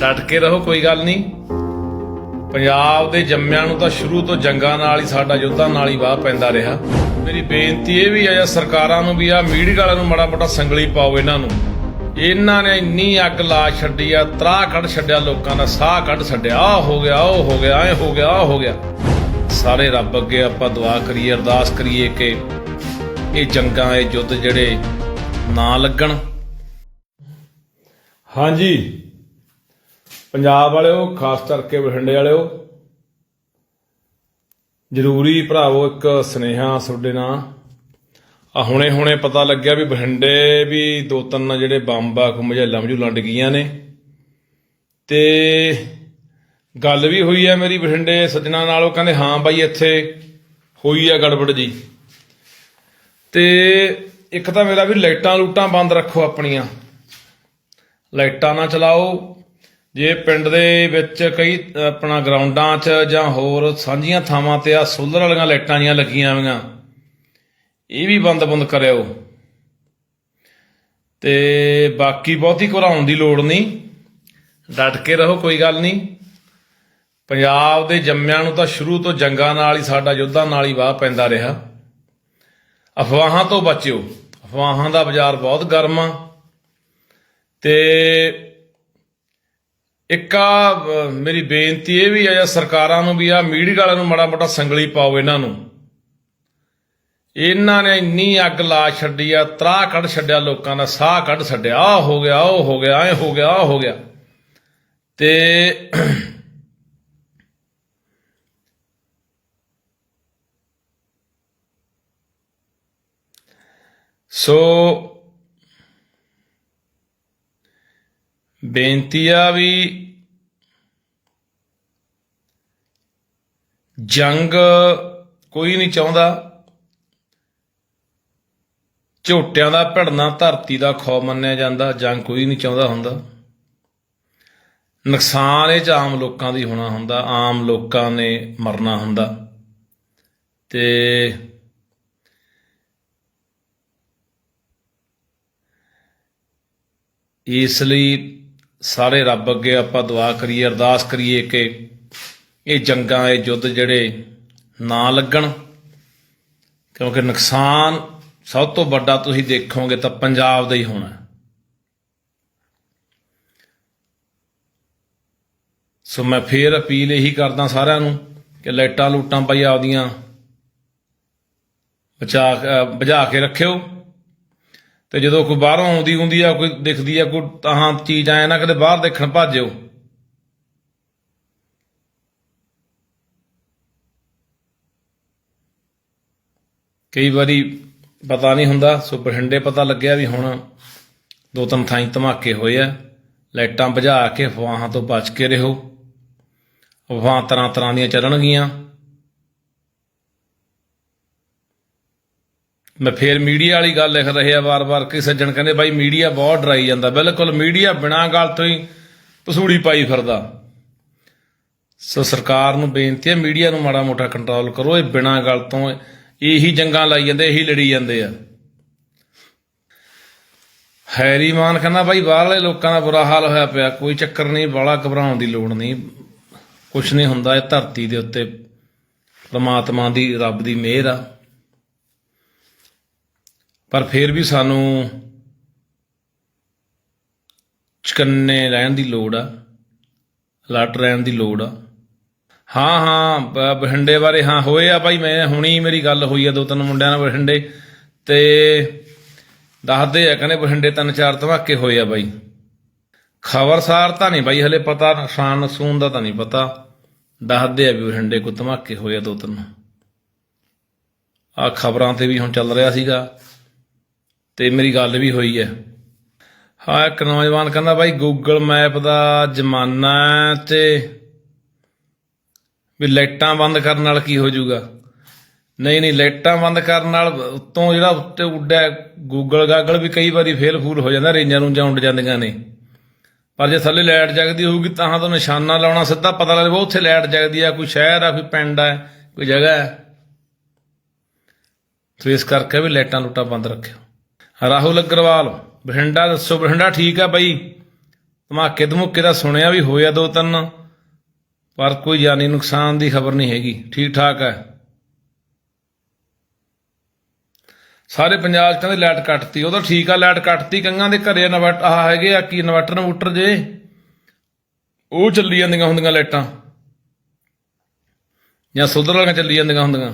ਡਟ ਕੇ ਰਹੋ, ਕੋਈ ਗੱਲ ਨਹੀਂ। ਪੰਜਾਬ ਦੇ ਜੰਮਿਆਂ ਨੂੰ ਤਾਂ ਸ਼ੁਰੂ ਤੋਂ ਜੰਗਾਂ ਨਾਲ ਹੀ ਸਾਡਾ ਯੁੱਧਾਂ ਨਾਲ ਹੀ ਵਾਹ ਪੈਂਦਾ ਰਿਹਾ। ਮੇਰੀ ਬੇਨਤੀ ਇਹ ਵੀ ਆ, ਜਾਂ ਸਰਕਾਰਾਂ ਨੂੰ ਵੀ ਆ, ਮੀਡੀਆ ਵਾਲਿਆਂ ਨੂੰ ਮਾੜਾ ਮੋਟਾ ਸੰਗਲੀ ਪਾਓ ਇਹਨਾਂ ਨੂੰ। ਇਹਨਾਂ ਨੇ ਇੰਨੀ ਅੱਗ ਲਾ ਛੱਡੀ ਆ ਤਰਾ ਕੱਢ ਛੱਡਿਆ ਲੋਕਾਂ ਦਾ, ਸਾਹ ਕੱਢ ਛੱਡਿਆ ਆ ਹੋ ਗਿਆ, ਉਹ ਹੋ ਗਿਆ, ਐ ਹੋ ਗਿਆ ਆ ਹੋ ਗਿਆ। ਸਾਰੇ ਰੱਬ ਅੱਗੇ ਆਪਾਂ ਦੁਆ ਕਰੀਏ, ਅਰਦਾਸ ਕਰੀਏ ਕਿ ਇਹ ਜੰਗਾਂ, ਇਹ ਯੁੱਧ ਜਿਹੜੇ ਨਾ ਲੱਗਣ। ਹਾਂਜੀ। ਪੰਜਾਬ ਵਾਲਿਓ, ਖਾਸ ਕਰਕੇ ਬਠਿੰਡੇ ਵਾਲਿਓ, ਜ਼ਰੂਰੀ ਭਰਾਵੋ ਇੱਕ ਸੁਨੇਹਾ ਤੁਹਾਡੇ ਨਾਲ। ਆ ਹੁਣੇ ਹੁਣੇ ਪਤਾ ਲੱਗਿਆ ਵੀ ਬਠਿੰਡੇ ਵੀ ਦੋ ਤਿੰਨ ਜਿਹੜੇ ਬੰਬ ਆ ਮਝੇਲਾਂ ਲੰਡ ਗਈਆਂ ਨੇ। ਤੇ ਗੱਲ ਵੀ ਹੋਈ ਹੈ ਮੇਰੀ ਬਠਿੰਡੇ ਸੱਜਣਾ ਨਾਲ, ਉਹ ਕਹਿੰਦੇ, ਹਾਂ ਬਾਈ, ਇੱਥੇ ਹੋਈ ਆ ਗੜਬੜ ਜੀ। ਤੇ ਇੱਕ ਤਾਂ ਮੇਰਾ ਵੀ ਲਾਈਟਾਂ ਲੂਟਾਂ ਬੰਦ ਰੱਖੋ ਆਪਣੀਆਂ। ਲਾਈਟਾਂ ਨਾ ਚਲਾਓ ਜੇ ਪਿੰਡ ਦੇ ਵਿੱਚ ਕਈ ਆਪਣਾ ਗਰਾਊਂਡਾਂ 'ਚ ਜਾਂ ਹੋਰ ਸਾਂਝੀਆਂ ਥਾਵਾਂ ਤੇ ਆ ਸੋਲਰ ਵਾਲੀਆਂ ਲਾਈਟਾਂ ਜੀਆਂ ਲੱਗੀਆਂ ਹੋਈਆਂ, ਇਹ ਵੀ ਬੰਦ ਬੰਦ ਕਰਿਓ। ਤੇ ਬਾਕੀ ਬਹੁਤੀ ਘਰਾਉਣ ਦੀ ਲੋੜ ਨਹੀਂ। ਡਟ ਕੇ ਰਹੋ, ਕੋਈ ਗੱਲ ਨਹੀਂ। ਪੰਜਾਬ ਦੇ ਜੰਮਿਆਂ ਨੂੰ ਤਾਂ ਸ਼ੁਰੂ ਤੋਂ ਜੰਗਾਂ ਨਾਲ ਹੀ ਸਾਡਾ ਯੁੱਧਾਂ ਨਾਲ ਹੀ ਵਾਹ ਪੈਂਦਾ ਰਿਹਾ। ਅਫਵਾਹਾਂ ਤੋਂ ਬਚਿਓ। ਅਫਵਾਹਾਂ ਦਾ ਬਾਜ਼ਾਰ ਬਹੁਤ ਗਰਮ ਆ। ਤੇ ਇੱਕ ਆ ਮੇਰੀ ਬੇਨਤੀ ਇਹ ਵੀ ਆ ਜਾਂ ਸਰਕਾਰਾਂ ਨੂੰ ਵੀ ਆ, ਮੀਡੀਆ ਵਾਲਿਆਂ ਨੂੰ ਮਾੜਾ ਮੋਟਾ ਸੰਗਲੀ ਪਾਓ ਇਹਨਾਂ ਨੂੰ। ਇਹਨਾਂ ਨੇ ਇੰਨੀ ਅੱਗ ਲਾ ਛੱਡੀ ਆ ਤਰਾ ਕੱਢ ਛੱਡਿਆ ਲੋਕਾਂ ਦਾ, ਸਾਹ ਕੱਢ ਛੱਡਿਆ ਆ ਹੋ ਗਿਆ, ਉਹ ਹੋ ਗਿਆ, ਐ ਹੋ ਗਿਆ ਆ ਹੋ ਗਿਆ। ਤੇ ਸੋ ਬੇਨਤੀ ਆ ਵੀ ਜੰਗ ਕੋਈ ਨਹੀਂ ਚਾਹੁੰਦਾ। ਝੋਟਿਆਂ ਦਾ ਭਿੜਨਾ ਧਰਤੀ ਦਾ ਖੌ ਮੰਨਿਆ ਜਾਂਦਾ, ਜੰਗ ਕੋਈ ਨਹੀਂ ਚਾਹੁੰਦਾ ਹੁੰਦਾ। ਨੁਕਸਾਨ ਇਹ ਚ ਆਮ ਲੋਕਾਂ ਦੀ ਹੋਣਾ ਹੁੰਦਾ, ਆਮ ਲੋਕਾਂ ਨੇ ਮਰਨਾ ਹੁੰਦਾ। ਤੇ ਇਸ ਲਈ ਸਾਰੇ ਰੱਬ ਅੱਗੇ ਆਪਾਂ ਦੁਆ ਕਰੀਏ, ਅਰਦਾਸ ਕਰੀਏ ਕਿ ਇਹ ਜੰਗਾਂ, ਇਹ ਯੁੱਧ ਜਿਹੜੇ ਨਾ ਲੱਗਣ, ਕਿਉਂਕਿ ਨੁਕਸਾਨ ਸਭ ਤੋਂ ਵੱਡਾ ਤੁਸੀਂ ਦੇਖੋਗੇ ਤਾਂ ਪੰਜਾਬ ਦਾ ਹੀ ਹੋਣਾ। ਸੋ ਮੈਂ ਫੇਰ ਅਪੀਲ ਇਹੀ ਕਰਦਾ ਸਾਰਿਆਂ ਨੂੰ ਕਿ ਲਾਈਟਾਂ ਲੂਟਾਂ ਭਾਈ ਆਪਦੀਆਂ ਬਚਾ, ਅਹ ਬੁਝਾ ਕੇ ਰੱਖਿਓ। ਤੇ ਜਦੋਂ ਕੋਈ ਬਾਹਰੋਂ ਆਉਂਦੀ ਹੁੰਦੀ ਆ, ਕੋਈ ਦਿਖਦੀ ਆ, ਕੋਈ ਤਾਂ ਚੀਜ਼ ਆਏ ਨਾ, ਕਦੇ ਬਾਹਰ ਦੇਖਣ ਭੱਜਿਓ। ਕਈ ਵਾਰੀ ਪਤਾ ਨਹੀਂ ਹੁੰਦਾ ਸੋ ਬਠਿੰਡੇ ਪਤਾ ਲੱਗਿਆ ਵੀ ਹੁਣ ਦੋ ਤਿੰਨ ਥਾਈਂ ਧਮਾਕੇ ਹੋਏ ਆ, ਲਾਈਟਾਂ ਬੁਝਾ ਕੇ ਅਫਵਾਹਾਂ ਤੋਂ ਬਚ ਕੇ ਰਹੋ। ਅਫਵਾਹਾਂ ਤਰ੍ਹਾਂ ਤਰ੍ਹਾਂ ਦੀਆਂ ਚੱਲਣਗੀਆਂ। ਮੈਂ ਫੇਰ ਮੀਡੀਆ ਵਾਲੀ ਗੱਲ ਲਿਖ ਰਹੇ ਆ ਵਾਰ-ਵਾਰ ਕਿ ਸੱਜਣ ਕਹਿੰਦੇ ਬਾਈ ਮੀਡੀਆ ਬਹੁਤ ਡਰਾਈ ਜਾਂਦਾ। ਬਿਲਕੁਲ ਮੀਡੀਆ ਬਿਨਾਂ ਗੱਲ ਤੋਂ ਹੀ ਪਸੂੜੀ ਪਾਈ ਫਿਰਦਾ। ਸੋ ਸਰਕਾਰ ਨੂੰ ਬੇਨਤੀ ਹੈ ਮੀਡੀਆ ਨੂੰ ਮਾੜਾ ਮੋਟਾ ਕੰਟਰੋਲ ਕਰੋ, ਇਹ ਬਿਨਾਂ ਗੱਲ ਤੋਂ ਇਹੀ ਜੰਗਾਂ ਲਾਈ ਜਾਂਦੇ, ਇਹੀ ਲੜੀ ਜਾਂਦੇ ਆ। ਹੈਰੀ ਮਾਨ ਕਹਿੰਦਾ, ਬਾਈ ਬਾਹਰਲੇ ਲੋਕਾਂ ਦਾ ਬੁਰਾ ਹਾਲ ਹੋਇਆ ਪਿਆ, ਕੋਈ ਚੱਕਰ ਨਹੀਂ ਬਾਲਾ ਘਬਰਾਉਣ ਦੀ ਲੋੜ ਨਹੀਂ। ਕੁਛ ਨਹੀਂ ਹੁੰਦਾ, ਇਹ ਧਰਤੀ ਦੇ ਉੱਤੇ ਪਰਮਾਤਮਾ ਦੀ ਰੱਬ ਦੀ ਮਿਹਰ ਆ। ਪਰ ਫਿਰ ਵੀ ਸਾਨੂੰ ਚਕੰਨੇ ਰਹਿਣ ਦੀ ਲੋੜ ਆ, ਅਲਰਟ ਰਹਿਣ ਦੀ ਲੋੜ ਆ। ਹਾਂ ਹਾਂ ਬਠਿੰਡੇ ਬਾਰੇ ਹਾਂ, ਹੋਏ ਆ ਭਾਈ, ਮੈਂ ਹੁਣੀ ਮੇਰੀ ਗੱਲ ਹੋਈ ਆ, ਦੋ ਤਿੰਨ ਮੁੰਡਿਆਂ ਨਾਲ ਬਠਿੰਡੇ, ਤੇ ਦੱਸਦੇ ਆ, ਕਹਿੰਦੇ ਬਠਿੰਡੇ ਤਿੰਨ ਚਾਰ ਧਮਾਕੇ ਹੋਏ ਆ ਬਾਈ। ਖਬਰਸਾਰ ਤਾਂ ਨਹੀਂ ਬਾਈ, ਹਲੇ ਪਤਾ ਨੁਕਸਾਨ ਨਸੂਨ ਦਾ ਤਾਂ ਨਹੀਂ ਪਤਾ। ਦੱਸਦੇ ਆ ਵੀ ਬਠਿੰਡੇ ਕੋ ਧਮਾਕੇ ਹੋਏ ਆ ਦੋ ਤਿੰਨ। ਆ ਖਬਰਾਂ ਤੇ ਵੀ ਹੁਣ ਚੱਲ ਰਿਹਾ ਸੀਗਾ। ਤੇ ਮੇਰੀ ਗੱਲ ਵੀ ਹੋਈ ਹੈ। ਹਾਂ, ਇੱਕ ਨੌਜਵਾਨ ਕਹਿੰਦਾ ਬਾਈ ਗੂਗਲ ਮੈਪ ਦਾ ਜ਼ਮਾਨਾ ਹੈ ਤੇ ਵੀ ਲਾਈਟਾਂ ਬੰਦ ਕਰਨ ਨਾਲ ਕੀ ਹੋ ਜਾਊਗਾ? ਨਹੀਂ ਨਹੀਂ, ਲਾਈਟਾਂ ਬੰਦ ਕਰਨ ਨਾਲ ਉੱਤੋਂ ਜਿਹੜਾ ਉੱਤੇ ਉੱਡਿਆ ਗੂਗਲ ਗਾਗਲ ਵੀ ਕਈ ਵਾਰੀ ਫੇਲ ਫੂਲ ਹੋ ਜਾਂਦਾ, ਰੇਂਜਾਂ ਨੂੰ ਜਾਂ ਉੱਡ ਜਾਂਦੀਆਂ ਨੇ। ਪਰ ਜੇ ਥੱਲੇ ਲਾਈਟ ਜਗਦੀ ਹੋਊਗੀ ਤਾਂ ਤਾਂ ਨਿਸ਼ਾਨਾ ਲਾਉਣਾ ਸਿੱਧਾ ਪਤਾ ਲੱਗ ਜਾਵੇ ਉੱਥੇ ਲਾਈਟ ਜਗਦੀ ਆ, ਕੋਈ ਸ਼ਹਿਰ ਆ, ਕੋਈ ਪਿੰਡ ਆ, ਕੋਈ ਜਗ੍ਹਾ ਹੈ ਸੋ ਇਸ ਕਰਕੇ ਵੀ ਲਾਈਟਾਂ ਲੂਟਾਂ ਬੰਦ ਰੱਖਿਓ। ਰਾਹੁਲ ਅਗਰਵਾਲ, ਬਠਿੰਡਾ ਦੱਸੋ, ਬਠਿੰਡਾ ਠੀਕ ਆ ਬਾਈ? ਧਮਾਕੇ ਧਮੁੱਕੇ ਦਾ ਸੁਣਿਆ ਵੀ ਹੋਇਆ ਦੋ ਤਿੰਨ, ਪਰ ਕੋਈ ਜਾਨੀ ਨੁਕਸਾਨ ਦੀ ਖਬਰ ਨਹੀਂ ਹੈਗੀ। ਠੀਕ ਠਾਕ ਹੈ ਸਾਰੇ ਪੰਜਾਬ 'ਚ ਕਹਿੰਦੇ ਲਾਈਟ ਕੱਟਤੀ। ਉਹ ਤਾਂ ਠੀਕ ਆ, ਲਾਈਟ ਕੱਟਤੀ। ਕੰਗਾਂ ਦੇ ਘਰੇ ਇਨਵਰਟ ਆਹ ਹੈਗੇ ਆ ਕੀ, ਇਨਵਰਟਰ ਇਨਵੂਟਰ ਜੇ? ਉਹ ਚੱਲੀ ਜਾਂਦੀਆਂ ਹੁੰਦੀਆਂ ਲਾਈਟਾਂ। ਜਾਂ ਸੁਧਰ ਵਾਲੀਆਂ ਚੱਲੀ ਜਾਂਦੀਆਂ ਹੁੰਦੀਆਂ।